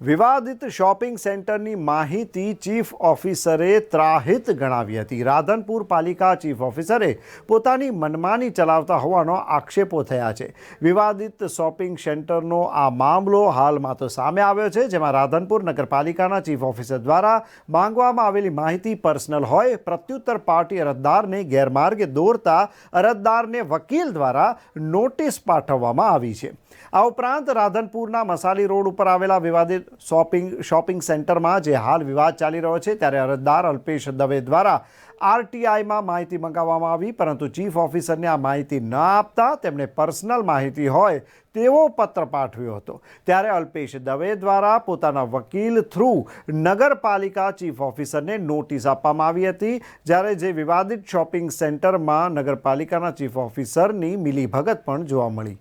વિવાદિત શોપિંગ સેન્ટરની માહિતી ચીફ ઓફિસરે ત્રાહિત ગણાવી હતી. રાધનપુર પાલિકા ચીફ ઓફિસરે પોતાની મનમાની ચલાવતા હોવાનો આક્ષેપો થયા છે. વિવાદિત શોપિંગ સેન્ટરનો આ મામલો હાલમાં તો સામે આવ્યો છે, જેમાં રાધનપુર નગરપાલિકાના ચીફ ઓફિસર દ્વારા માંગવામાં આવેલી માહિતી પર્સનલ હોય, પ્રત્યુત્તર પાર્ટી અરજદારને ગેરમાર્ગે દોરતા અરજદારને વકીલ દ્વારા નોટિસ પાઠવવામાં આવી છે. આ ઉપરાંત રાધનપુરના મસાલી રોડ ઉપર આવેલા વિવાદિત શોપિંગ શોપિંગ સેન્ટરમાં જે હાલ વિવાદ ચાલી રહ્યો છે, ત્યારે અરજદાર અલ્પેશ દવે દ્વારા આરટીઆઈમાં માહિતી મંગાવવામાં આવી, પરંતુ ચીફ ઓફિસરને આ માહિતી ન આપતા તેમણે પર્સનલ માહિતી હોય તેવો પત્ર પાઠવ્યો હતો. ત્યારે અલ્પેશ દવે દ્વારા પોતાના વકીલ થ્રુ નગરપાલિકા ચીફ ઓફિસરને નોટિસ આપવામાં આવી હતી, જ્યારે જે વિવાદિત શોપિંગ સેન્ટરમાં નગરપાલિકાના ચીફ ઓફિસરની મિલીભગત પણ જોવા મળી.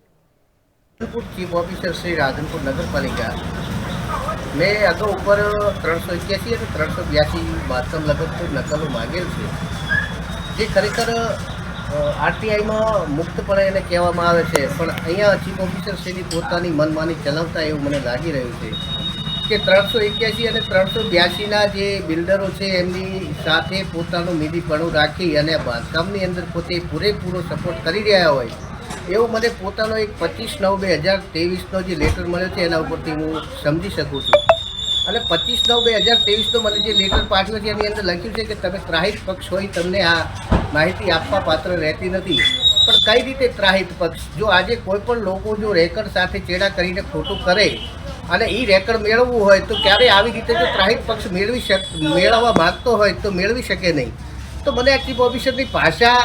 ચીફ ઓફિસર શ્રી રાધનપુર નગરપાલિકા મેં અગાઉ ઉપર ત્રણસો એક્યાસી અને ત્રણસો બ્યાસી બાથરૂમ લગત નકલો માગેલ છે. જે ખરેખર આરટીઆઈમાં મુક્તપણે એને કહેવામાં આવે છે, પણ અહીંયા ચીફ ઓફિસર શ્રીની પોતાની મનમાની ચલાવતા એવું મને લાગી રહ્યું છે કે ત્રણસો એક્યાસી અને ત્રણસો બ્યાસીના જે બિલ્ડરો છે, એમની સાથે પોતાનું નિધિપણું રાખી અને બાંધકામની અંદર પોતે પૂરેપૂરો સપોર્ટ કરી રહ્યા હોય એવું મને પોતાનો એક પચીસ નવ બે હજાર ત્રેવીસનો જે લેટર મળ્યો છે, એના ઉપરથી હું સમજી શકું છું. અને પચીસ નવ બે હજાર ત્રેવીસનો મને જે લેટર પાઠવ્યો છે, એની અંદર લખ્યું છે કે તમે ત્રાહિત પક્ષ હોય, તમને આ માહિતી આપવા પાત્ર રહેતી નથી. પણ કઈ રીતે ત્રાહિત પક્ષ? જો આજે કોઈ પણ લોકો જો રેકર્ડ સાથે ચેડા કરીને ખોટું કરે અને એ રેકર્ડ મેળવવું હોય, તો ક્યારે આવી રીતે જો ત્રાહિત પક્ષ મેળવી શક, મેળવવા માગતો હોય, તો મેળવી શકે નહીં. તો મને આ ચીફ ઓફિસરની ભાષા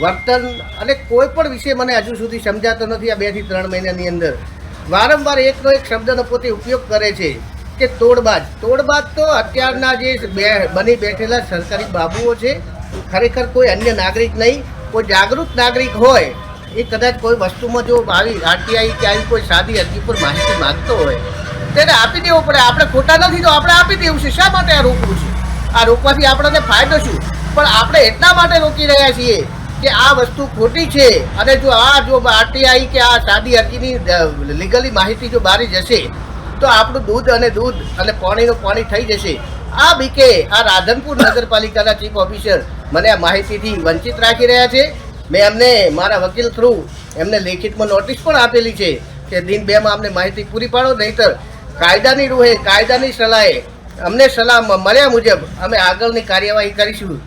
વર્તન અને કોઈ પણ વિષય મને હજુ સુધી સમજાતો નથી આ બેથી ત્રણ મહિનાની અંદર. વારંવાર એકનો એક શબ્દનો પોતે ઉપયોગ કરે છે કે તોડબાજ. તોડબાજ તો અત્યારના જે બે બની બેઠેલા સરકારી બાબુઓ છે, ખરેખર કોઈ અન્ય નાગરિક નહીં, કોઈ જાગૃત નાગરિક હોય, એ કદાચ કોઈ વસ્તુમાં જો આવી આરટીઆઈ કે આવી કોઈ સાદી અરજી પર માહિતી માંગતો હોય, તેને આપી દેવો પડે. આપણે ખોટા નથી તો આપણે આપી દેવું છે. શા માટે આ રોકવું છે? આ રોકવાથી આપણને ફાયદો શું? પણ આપણે એટલા માટે રોકી રહ્યા છીએ કે આ વસ્તુ ખોટી છે અને જો આ જો આરટીઆઈ કે આ સાદી અરજીની લીગલી માહિતી જો બહાર જશે, તો આપણું દૂધ અને દૂધ અને પાણીનું પાણી થઈ જશે. આ બીકે આ રાધનપુર નગરપાલિકાના ચીફ ઓફિસર મને આ માહિતીથી વંચિત રાખી રહ્યા છે. મેં એમને, મારા વકીલ થ્રુ એમને લેખિતમાં નોટિસ પણ આપેલી છે કે દિન બેમાં અમને માહિતી પૂરી પાડો, નહીતર કાયદાની રૂહે, કાયદાની સલાહે અમને સલાહ મળ્યા મુજબ અમે આગળની કાર્યવાહી કરીશું.